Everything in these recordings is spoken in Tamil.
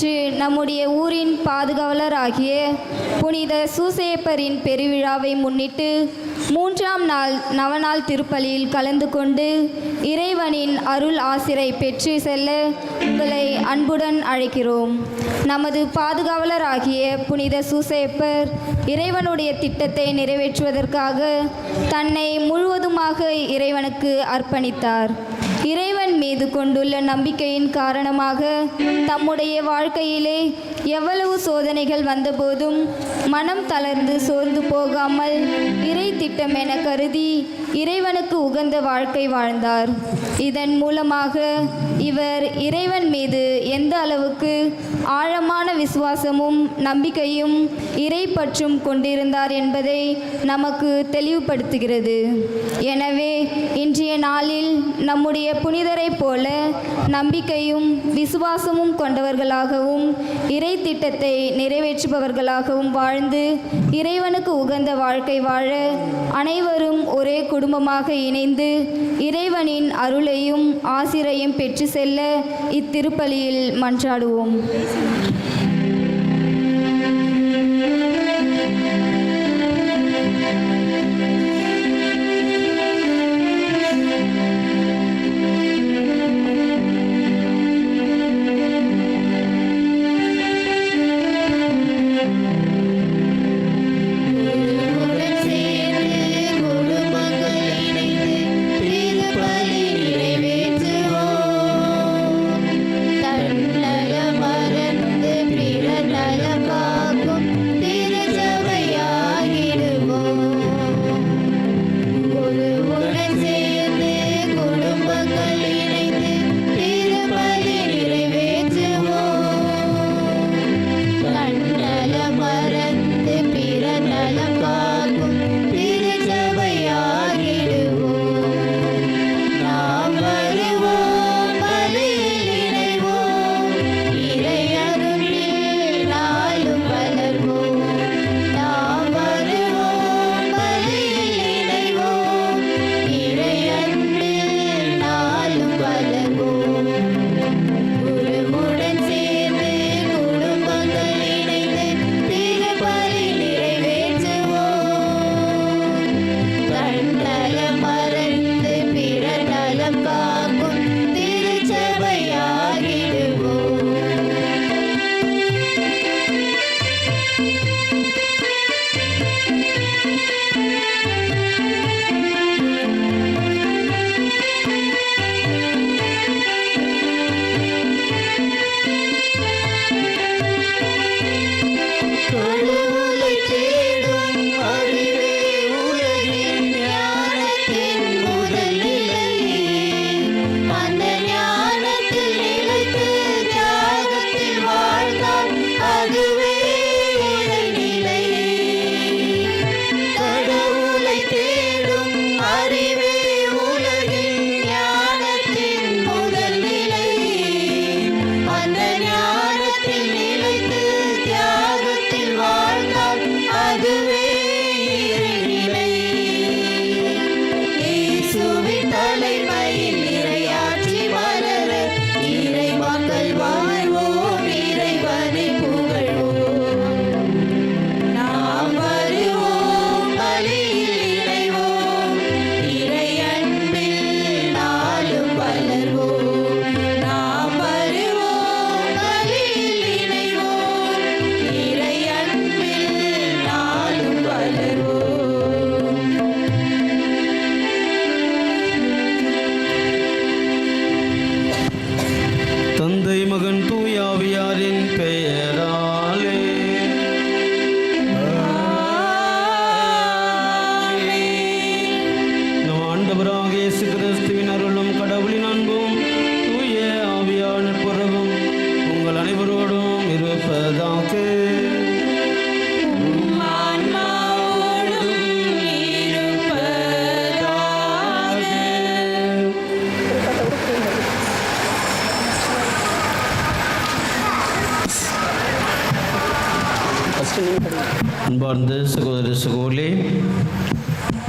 இன்று நம்முடைய ஊரின் பாதுகாவலராகிய புனித சூசேப்பரின் பெருவிழாவை முன்னிட்டு மூன்றாம் நாள் நவநாள் திருப்பலியில் கலந்து கொண்டு இறைவனின் அருள் ஆசிரை பெற்று செல்ல உங்களை அன்புடன் அழைக்கிறோம். நமது பாதுகாவலராகிய புனித சூசேப்பர் இறைவனுடைய திட்டத்தை நிறைவேற்றுவதற்காக தன்னை முழுவதுமாக இறைவனுக்கு அர்ப்பணித்தார். இறைவன் மீது கொண்டுள்ள நம்பிக்கையின் காரணமாக தம்முடைய வாழ்க்கையிலே எவ்வளவு சோதனைகள் வந்தபோதும் மனம் தளர்ந்து சோர்ந்து போகாமல் இறை திட்டம் என கருதி இறைவனுக்கு உகந்த வாழ்க்கை வாழ்ந்தார். இதன் மூலமாக இவர் இறைவன் மீது எந்த அளவுக்கு ஆழமான விசுவாசமும் நம்பிக்கையும் இறை பற்றும் கொண்டிருந்தார் என்பதை நமக்கு தெளிவுபடுத்துகிறது. எனவே இன்றைய நாளில் நம்முடைய புனிதரைப் போல நம்பிக்கையும் விசுவாசமும் கொண்டவர்களாகவும் இறை திட்டத்தை நிறைவேற்றுபவர்களாகவும் வாழ்ந்து இறைவனுக்கு உகந்த வாழ்க்கை வாழ அனைவரும் ஒரே குடும்பமாக இணைந்து இறைவனின் அருளையும் ஆசிரையும் பெற்று செல்ல இத்திருப்பலியில் மன்றாடுவோம்.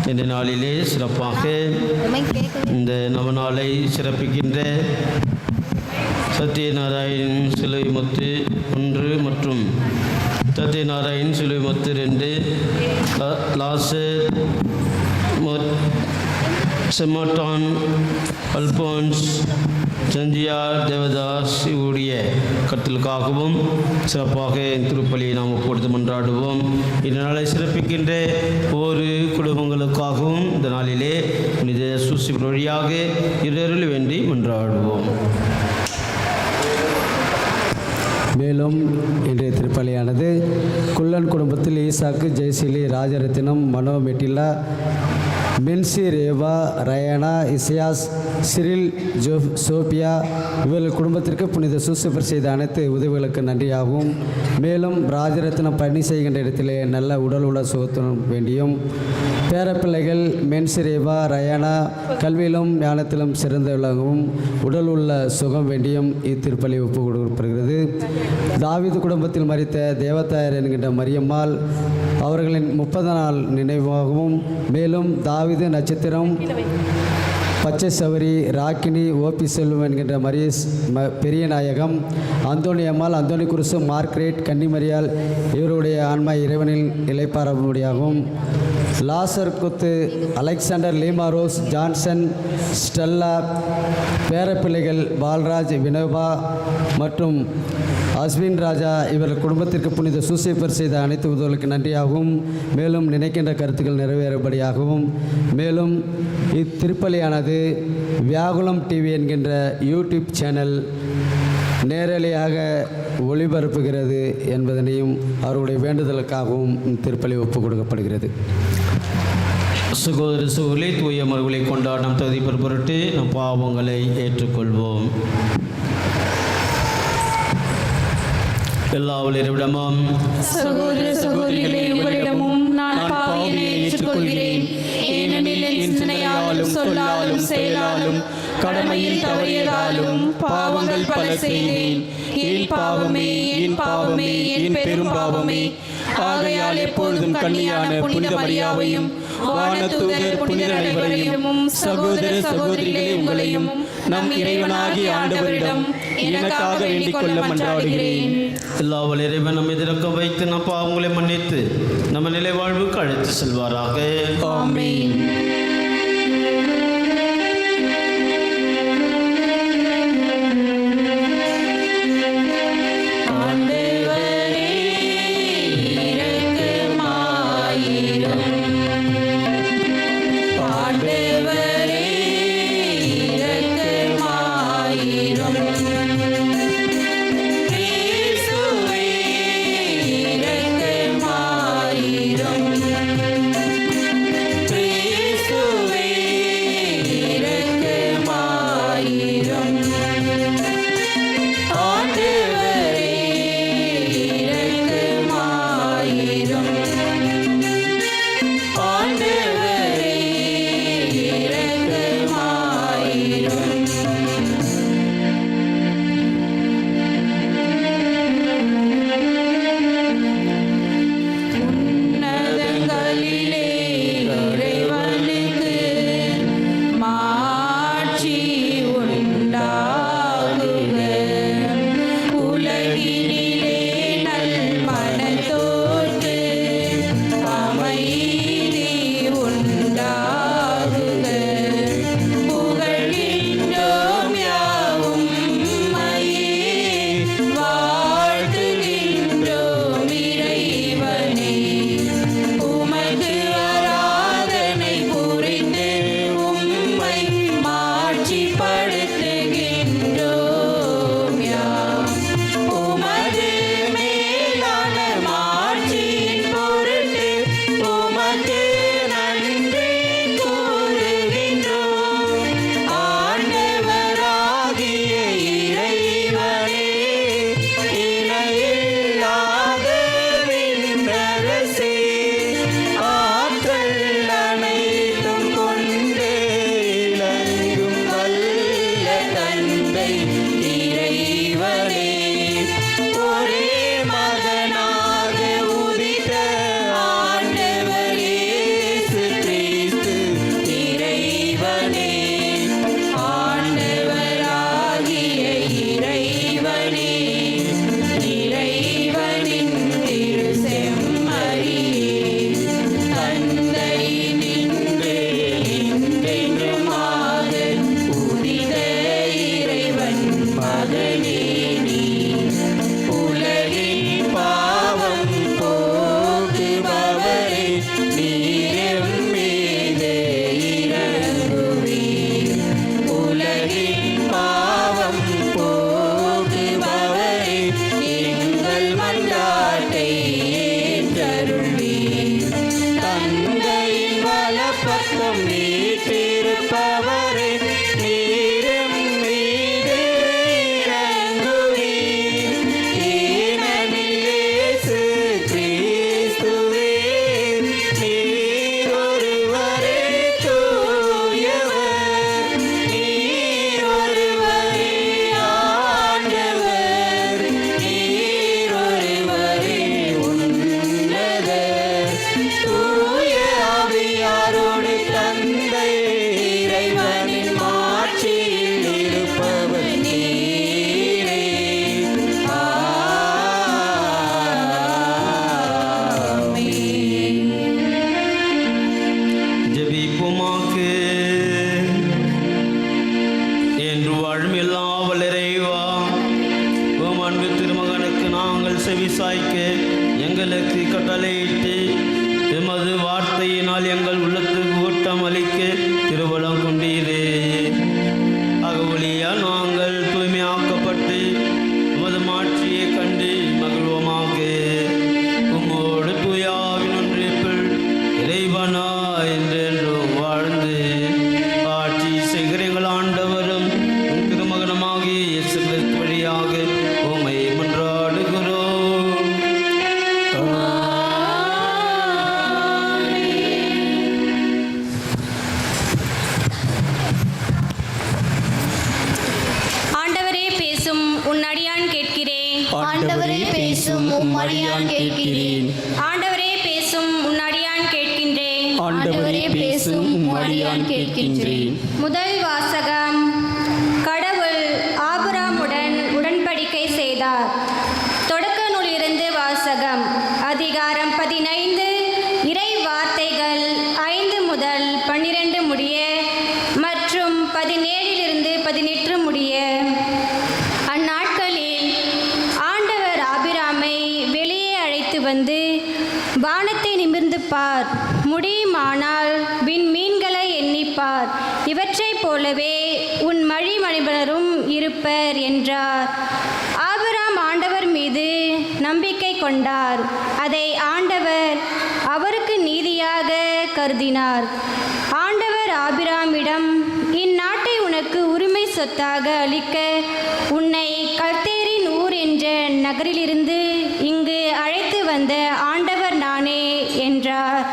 இந்த நாளிலே சிறப்பாக இந்த நவநாளை சிறப்பிக்கின்ற சத்யநாராயண் சிலை மொத்து ஒன்று மற்றும் சத்யநாராயண் சிலை மொத்து ரெண்டு லா- லாசர் செமட்டான் அல்போன்ஸ் செஞ்சியார் தேவதாஸ் இவருடைய கருத்திலுக்காகவும் சிறப்பாக திருப்பலியை நாம் ஒப்புடுத்து மன்றாடுவோம். இதனாலே சிறப்பிக்கின்ற ஒரு குடும்பங்களுக்காகவும் இந்த நாளிலே புனித சூசி வழியாக இரருள் வேண்டி மன்றாடுவோம். மேலும் இன்றைய திருப்பலியானது குள்ளன் குடும்பத்தில் Isaac Jayaseeli Rajarathinam Mano Matilda Mency Reva Rayana Isaias Cyril Jo Sophia இவர்கள் குடும்பத்திற்கு புனித சூசப்பர் செய்த அனைத்து உதவிகளுக்கு நன்றியாகவும் மேலும் ராஜரத்னம் பணி செய்கின்ற இடத்திலே நல்ல உடல் உள்ள சுகத்துடன் வேண்டியும் பேரப்பிள்ளைகள் மென்சிரேவா ரயானா கல்வியிலும் ஞானத்திலும் சிறந்த விளங்கவும் உடல் உள்ள சுகம் வேண்டியும் இத்திருப்பலி ஒப்பு கொடுக்கப்படுகிறது தாவீது குடும்பத்தில் மறித்த தேவதாயர் என்கின்ற மரியம்மாள் அவர்களின் முப்பது நாள் நினைவாகவும் மேலும் தாவிது நட்சத்திரம் பச்சை சவரி ராக்கினி ஓபி செல்வம் என்கின்ற மரியஸ் ம Periyanayagam Anthony Ammal Anthony Kurusu Margaret கன்னிமரியால் இவருடைய ஆன்மா இறைவனில் இலைப்பாரபடியாகவும் லாசர் குத்து அலெக்சாண்டர் லீமாரோஸ் ஜான்சன் ஸ்டெல்லா பேரப்பிள்ளைகள் பால்ராஜ் வினோபா மற்றும் அஸ்வின் ராஜா இவர் குடும்பத்திற்கு புனித சூசேப்பர் செய்த அனைத்து உதவிகளுக்கு நன்றியாகவும் மேலும் நினைக்கின்ற கருத்துக்கள் நிறைவேறும்படியாகவும் மேலும் இத்திருப்பலியானது வியாகுலம் டிவி என்கின்ற யூடியூப் சேனல் நேரலையாக ஒளிபரப்புகிறது என்பதனையும் அவருடைய வேண்டுதலுக்காகவும் திருப்பலி ஒப்புக் கொடுக்கப்படுகிறது. சகோதர சகோதரி தூய மறுகளை கொண்டாடும் தகுதி பொருட்டு நம் பாவங்களை ஏற்றுக்கொள்வோம். எல்லா வழியிடமும் சகோதர சகோதரிகளே உங்களிடமும் நான் பாவியை ஏற்றுக்கொள்கிறேன். ஏனெனில் என் சிந்தனையாலும் சொல்லாலும் செயலாலும் கடமையில் தவறியதாலும் பாவங்கள் பல செய்தேன். என் பாவமே என் பாவமே என் பெரும் பாவமே. ஆகையால் எப்பொழுதும் கண்ணியான புனித மரியாவையும் வானதூதர் புனித அனைவரையும் சகோதர சகோதரிகளே உங்களையும் நம் இறைவனாகிய ஆண்டவரிடம் எனக்காக வேண்டிக் கொள்ள மன்றாடுகிறேன். எல்லா வழியிறைவன் நம்ம எதிர்க்க வைத்து நம் பாவங்களை மன்னித்து நம்ம நிலை வாழ்வுக்கு அழைத்து செல்வாராக. ஆமென். Alcohol. मुदै वासगम् கருதினார். ஆண்டவர் ஆபிராமிடம் இந்நாட்டை உனக்கு உரிமை சொத்தாக அளிக்க உன்னை கல்தேரின் ஊர் என்ற நகரிலிருந்து இங்கு அழைத்து வந்த ஆண்டவர் நானே என்றார்.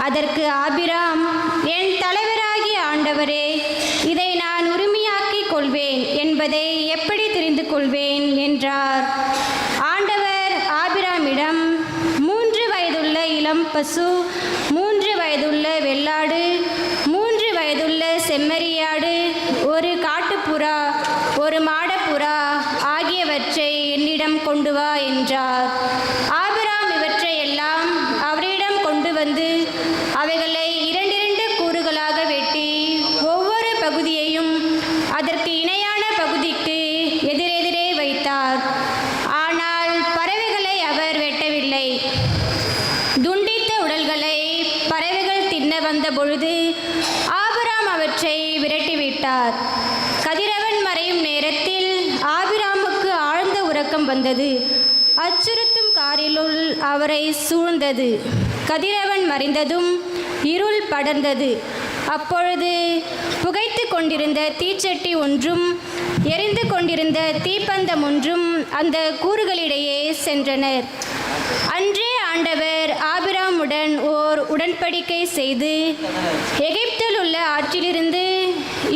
அதற்கு ஆபிராம் என் தலைவராகிய ஆண்டவரே இதை நான் உரிமையாக்கிக் கொள்வேன் என்பதை எப்படி தெரிந்து கொள்வேன்? என்றார். ஆண்டவர் ஆபிராமிடம் மூன்று வயதுள்ள இளம் பசு Yeah. சூழ்ந்தது. கதிரவன் மறைந்ததும் இருள் படர்ந்தது. அப்பொழுது புகைத்து கொண்டிருந்த தீச்சட்டி ஒன்றும் எரிந்து கொண்டிருந்த தீப்பந்தம் ஒன்றும் அந்த கூறுகளிடையே சென்றனர். அன்றே ஆண்டவர் ஆபிராமுடன் ஓர் உடன்படிக்கை செய்து எகிப்தில் உள்ள ஆற்றிலிருந்து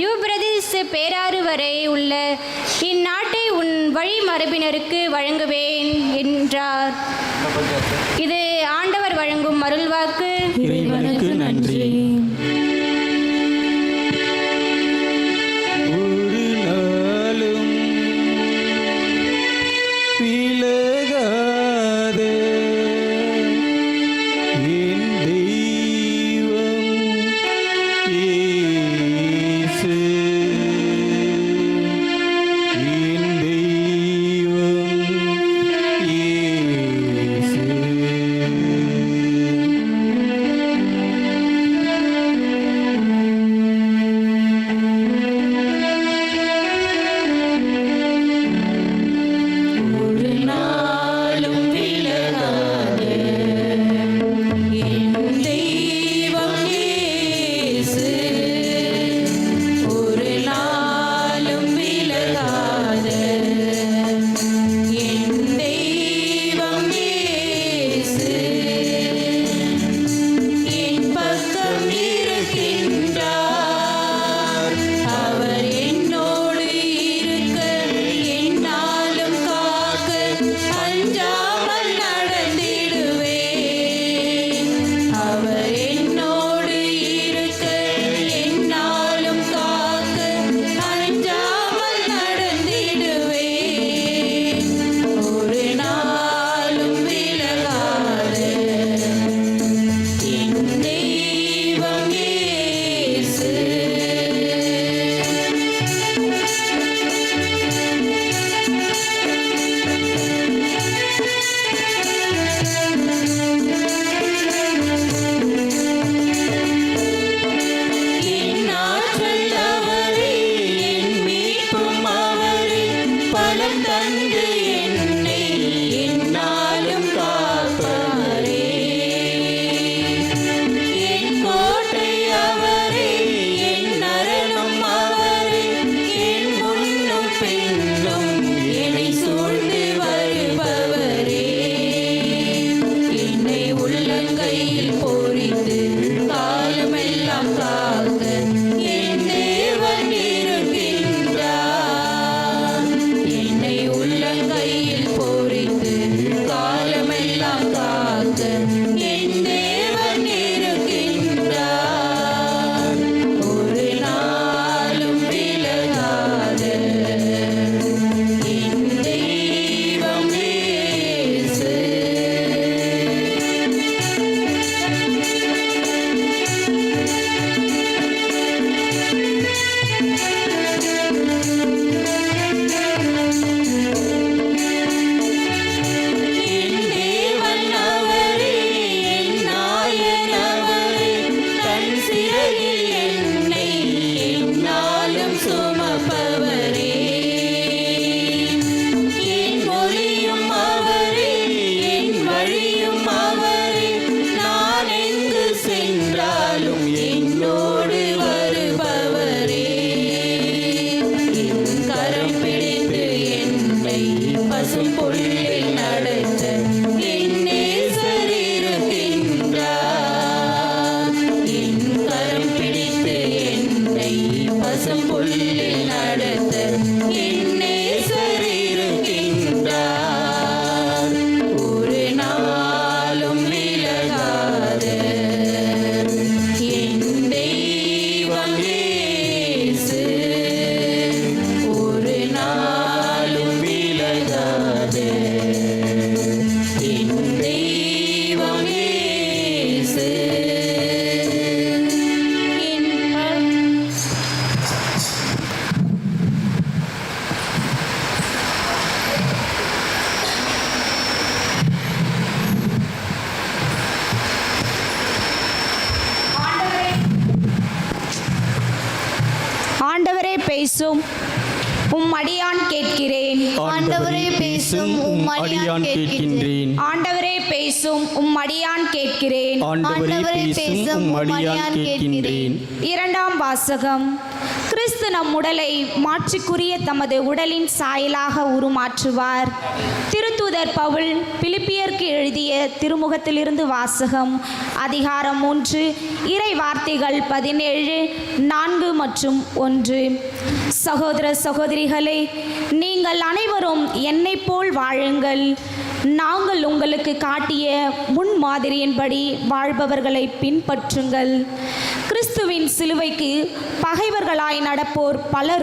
யூபிரதிசு பேராறு வரை உள்ள இந்நாட்டை உன் வழிமரபினருக்கு வழங்குவேன் என்றார். இது ஆண்டவர் வழங்கும் அருள்வாக்கு. பேசும் உம் அடியான் கேட்கின்றேன். ஆண்டவரே பேசும் உம் அடியான் கேட்கிறேன். ஆண்டவரே பேசும் உம் அடியான் கேட்கின்றேன். இரண்டாம் வாசகம். கிறிஸ்து நம் உடலை மாற்றிக்குரிய தமது உடலின் சாயலாக உருமாற்றுவார். திருத்தூதர் பவுல் பிலிப்பியர்க்கு எழுதிய திருமுகத்திலிருந்து வாசகம் அதிகாரம் மூன்று இறை வார்த்தைகள் பதினேழு நான்கு மற்றும் ஒன்று. சகோதர சகோதரிகளே நீங்கள் அனைவரும் என்னைப் போல் வாழுங்கள். நாங்கள் உங்களுக்கு காட்டிய முன்மாதிரியின்படி வாழ்பவர்களை பின்பற்றுங்கள். கிறிஸ்துவின் சிலுவைக்கு பகைவர்களாய் நடப்போர் பலரும்